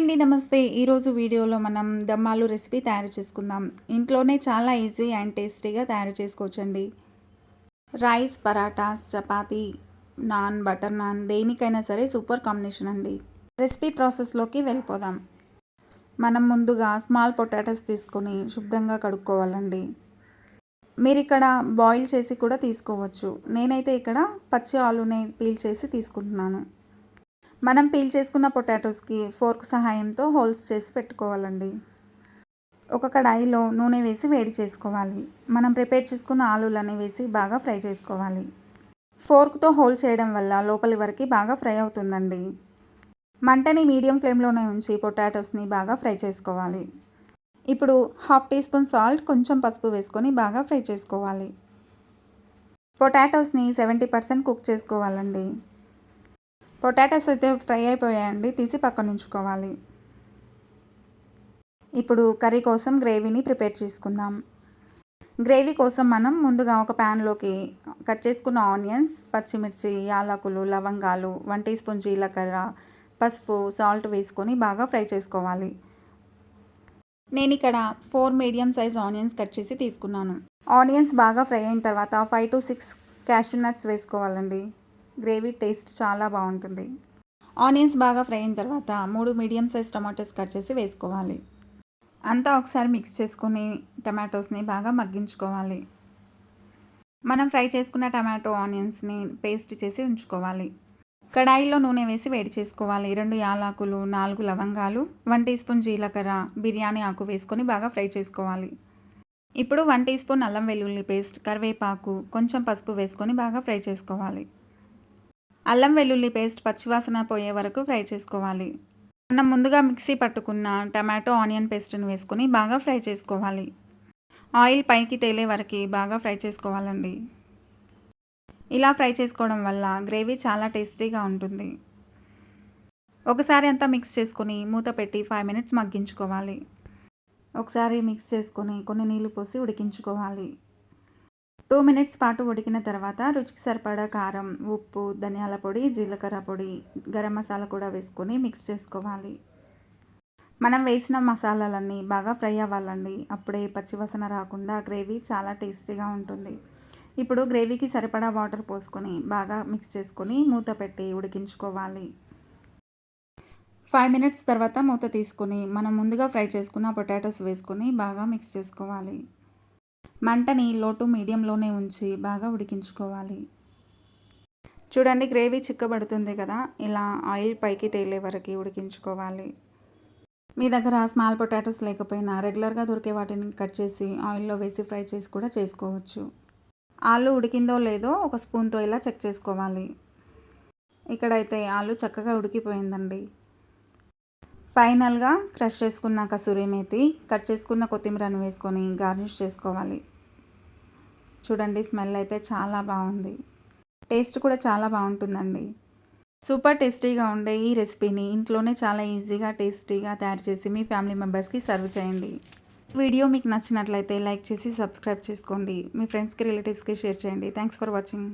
అండి నమస్తే. ఈరోజు వీడియోలో మనం దమ్మాలు రెసిపీ తయారు చేసుకుందాం. ఇంట్లోనే చాలా ఈజీ అండ్ టేస్టీగా తయారు చేసుకోవచ్చండి. రైస్ పరాటాస్ చపాతీ నాన్ బటర్ నాన్ దేనికైనా సరే సూపర్ కాంబినేషన్ అండి. రెసిపీ ప్రాసెస్లోకి వెళ్ళిపోదాం. మనం ముందుగా స్మాల్ పొటాటోస్ తీసుకొని శుభ్రంగా కడుక్కోవాలండి. మీరు ఇక్కడ బాయిల్ చేసి కూడా తీసుకోవచ్చు. నేనైతే ఇక్కడ పచ్చి ఆలునే పీల్ చేసి తీసుకుంటున్నాను. మనం పీల్ చేసుకున్న పొటాటోస్కి ఫోర్క్ సహాయంతో హోల్స్ చేసి పెట్టుకోవాలండి. ఒక కడాయిలో నూనె వేసి వేడి చేసుకోవాలి. మనం ప్రిపేర్ చేసుకున్న ఆలులని వేసి బాగా ఫ్రై చేసుకోవాలి. ఫోర్క్తో హోల్ చేయడం వల్ల లోపలి వరకు బాగా ఫ్రై అవుతుందండి. మంటని మీడియం ఫ్లేమ్లోనే ఉంచి పొటాటోస్ని బాగా ఫ్రై చేసుకోవాలి. ఇప్పుడు హాఫ్ టీ స్పూన్ సాల్ట్ కొంచెం పసుపు వేసుకొని బాగా ఫ్రై చేసుకోవాలి. పొటాటోస్ని సెవెంటీ పర్సెంట్ కుక్ చేసుకోవాలండి. పొటాటోస్ అయితే ఫ్రై అయిపోయాయండి. తీసి పక్కన ఉంచుకోవాలి. ఇప్పుడు కర్రీ కోసం గ్రేవీని ప్రిపేర్ చేసుకుందాం. గ్రేవీ కోసం మనం ముందుగా ఒక ప్యాన్లోకి కట్ చేసుకున్న ఆనియన్స్ పచ్చిమిర్చి యాలకులు లవంగాలు వన్ టీ స్పూన్ జీలకర్ర పసుపు సాల్ట్ వేసుకొని బాగా ఫ్రై చేసుకోవాలి. నేను ఇక్కడ four medium size onions cut చేసి తీసుకున్నాను. ఆనియన్స్ బాగా ఫ్రై అయిన తర్వాత five to six cashew nuts వేసుకోవాలండి. గ్రేవీ టేస్ట్ చాలా బాగుంటుంది. ఆనియన్స్ బాగా ఫ్రై అయిన తర్వాత మూడు మీడియం సైజ్ టమాటోస్ కట్ చేసి వేసుకోవాలి. అంతా ఒకసారి మిక్స్ చేసుకుని టమాటోస్ని బాగా మగ్గించుకోవాలి. మనం ఫ్రై చేసుకున్న టమాటో ఆనియన్స్ని పేస్ట్ చేసి ఉంచుకోవాలి. కడాయిలో నూనె వేసి వేడి చేసుకోవాలి. రెండు యాలాకులు నాలుగు లవంగాలు వన్ టీ స్పూన్ జీలకర్ర బిర్యానీ ఆకు వేసుకొని బాగా ఫ్రై చేసుకోవాలి. ఇప్పుడు వన్ టీ స్పూన్ అల్లం వెల్లుల్లి పేస్ట్ కరివేపాకు కొంచెం పసుపు వేసుకొని బాగా ఫ్రై చేసుకోవాలి. అల్లం వెల్లుల్లి పేస్ట్ పచ్చివాసన పోయే వరకు ఫ్రై చేసుకోవాలి. మనం ముందుగా మిక్సీ పట్టుకున్న టమాటో ఆనియన్ పేస్ట్ని వేసుకొని బాగా ఫ్రై చేసుకోవాలి. ఆయిల్ పైకి తేలే వరకు బాగా ఫ్రై చేసుకోవాలండి. ఇలా ఫ్రై చేసుకోవడం వల్ల గ్రేవీ చాలా టేస్టీగా ఉంటుంది. ఒకసారి అంతా మిక్స్ చేసుకొని మూత పెట్టి ఫైవ్ మినిట్స్ మగ్గించుకోవాలి. ఒకసారి మిక్స్ చేసుకొని కొన్ని నీళ్ళు పోసి ఉడికించుకోవాలి. టూ మినిట్స్ పాటు ఉడికిన తర్వాత రుచికి సరిపడా కారం ఉప్పు ధనియాల పొడి జీలకర్ర పొడి గరం మసాలా కూడా వేసుకొని మిక్స్ చేసుకోవాలి. మనం వేసిన మసాలాలన్నీ బాగా ఫ్రై అవ్వాలండి. అప్పుడే పచ్చివసన రాకుండా గ్రేవీ చాలా టేస్టీగా ఉంటుంది. ఇప్పుడు గ్రేవీకి సరిపడా వాటర్ పోసుకొని బాగా మిక్స్ చేసుకొని మూత పెట్టి ఉడికించుకోవాలి. ఫైవ్ మినిట్స్ తర్వాత మూత తీసుకొని మనం ముందుగా ఫ్రై చేసుకున్న పొటాటోస్ వేసుకొని బాగా మిక్స్ చేసుకోవాలి. మంటని లోటు మీడియంలోనే ఉంచి బాగా ఉడికించుకోవాలి. చూడండి గ్రేవీ చిక్కబడుతుంది కదా ఇలా ఆయిల్ పైకి తేలే వరకు ఉడికించుకోవాలి. మీ దగ్గర స్మాల్ పొటాటోస్ లేకపోయినా రెగ్యులర్గా దొరికే వాటిని కట్ చేసి ఆయిల్లో వేసి ఫ్రై చేసి కూడా చేసుకోవచ్చు. ఆలు ఉడికిందో లేదో ఒక స్పూన్తో ఇలా చెక్ చేసుకోవాలి. ఇక్కడైతే ఆలు చక్కగా ఉడికిపోయిందండి. ఫైనల్గా క్రష్ చేసుకున్న కసూరి మేతి కట్ చేసుకున్న కొత్తిమీరను వేసుకొని గార్నిష్ చేసుకోవాలి. చూడండి స్మెల్ అయితే చాలా బాగుంది. టేస్ట్ కూడా చాలా బాగుంటుందండి. సూపర్ టేస్టీగా ఉండే ఈ రెసిపీని ఇంట్లోనే చాలా ఈజీగా టేస్టీగా తయారు చేసి మీ ఫ్యామిలీ మెంబర్స్కి సర్వ్ చేయండి. వీడియో మీకు నచ్చినట్లయితే లైక్ చేసి సబ్స్క్రైబ్ చేసుకోండి. మీ ఫ్రెండ్స్కి రిలేటివ్స్కి షేర్ చేయండి. Thanks for watching.